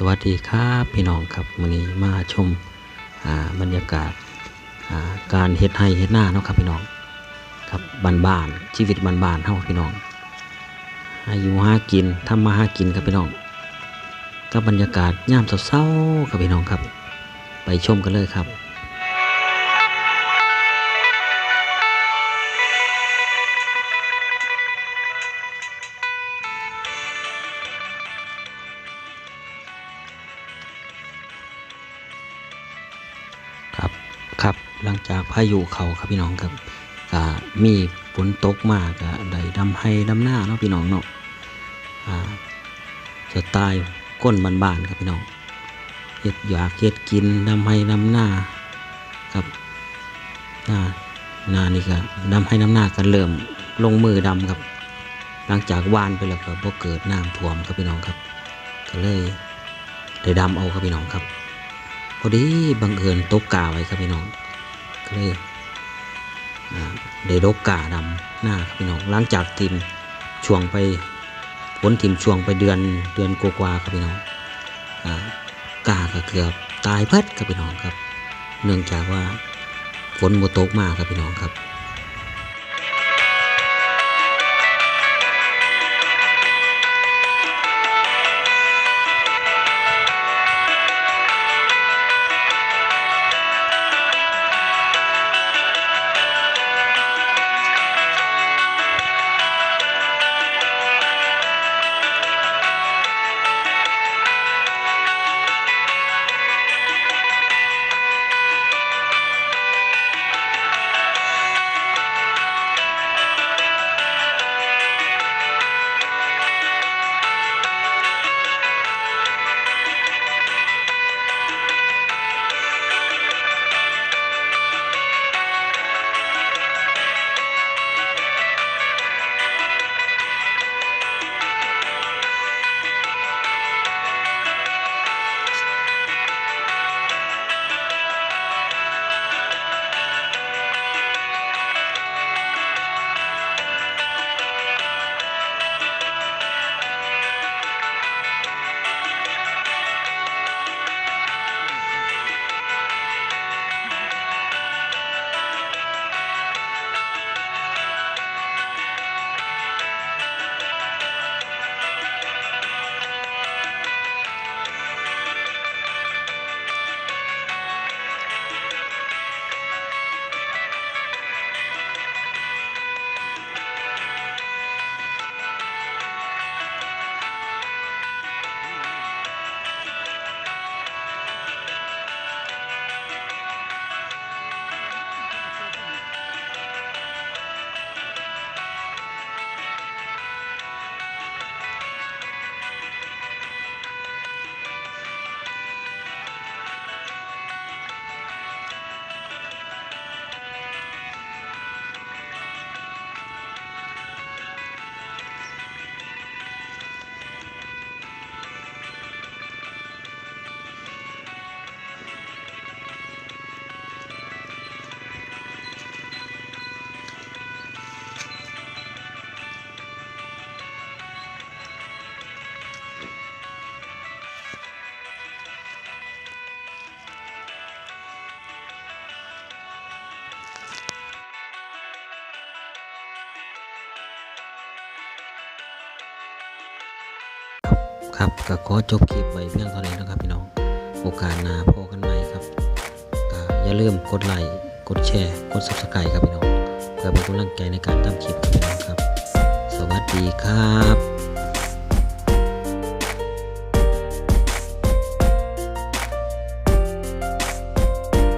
สวัสดีครับพี่น้องครับวันนี้มาชมาบรรยากาศาการเฮ็ดให้เฮ็ดนาเนาะครับพี่น้องครับบ้านๆชีวิตบ้านๆเท่าพี่น้องอายุห้ากินทำมาห้ากินครับพี่น้องกับบรรยากาศย่ามเศร้าๆครับพี่น้องครับ ไปชมกันเลยครับ ครับครับหลังจากพายุเขาครับพี่น้องครับก็มีฝนตกมากก็ได้ดำให้ดำหน้าเนาะพี่น้องเนาะอ่าสไตล์ก้นบานๆครับพี่น้องเฮ็ดอยากเฮ็ดกินดำให้ดำหน้าครับหน้าหน้านี่ก็ดำให้ดำหน้ากันเริ่มลงมือดำครับ หลังจากวานไปแล้วก็บ่เกิดน้ำท่วมครับพี่น้องครับ ก็เลยได้ดำเอาครับพี่น้องครับ พอดีบังเอิญตกกาไว้ครับพี่น้องก็เลยอ่าได้ดกกาดำหน้าครับพี่น้องหลังจากทีมช่วงไปผลทีมช่วงไปเดือนเดือนกว่าๆครับพี่น้องอกาก็เกือบตายเพิดครับพี่น้องครับ เนื่องจากว่าฝนโมตกมากครับพี่น้องครับ ครับก็ขอจบคลิปไว้เพียงเท่านี้นะครับพี่น้อง โอกาสหน้าพบกันใหม่ครับก็อย่าลืมกดไลค์ กดแชร์ กด subscribe ครับพี่น้อง เพื่อเป็นกำลังใจในการทำคลิปครับพี่น้องครับ สวัสดีครับ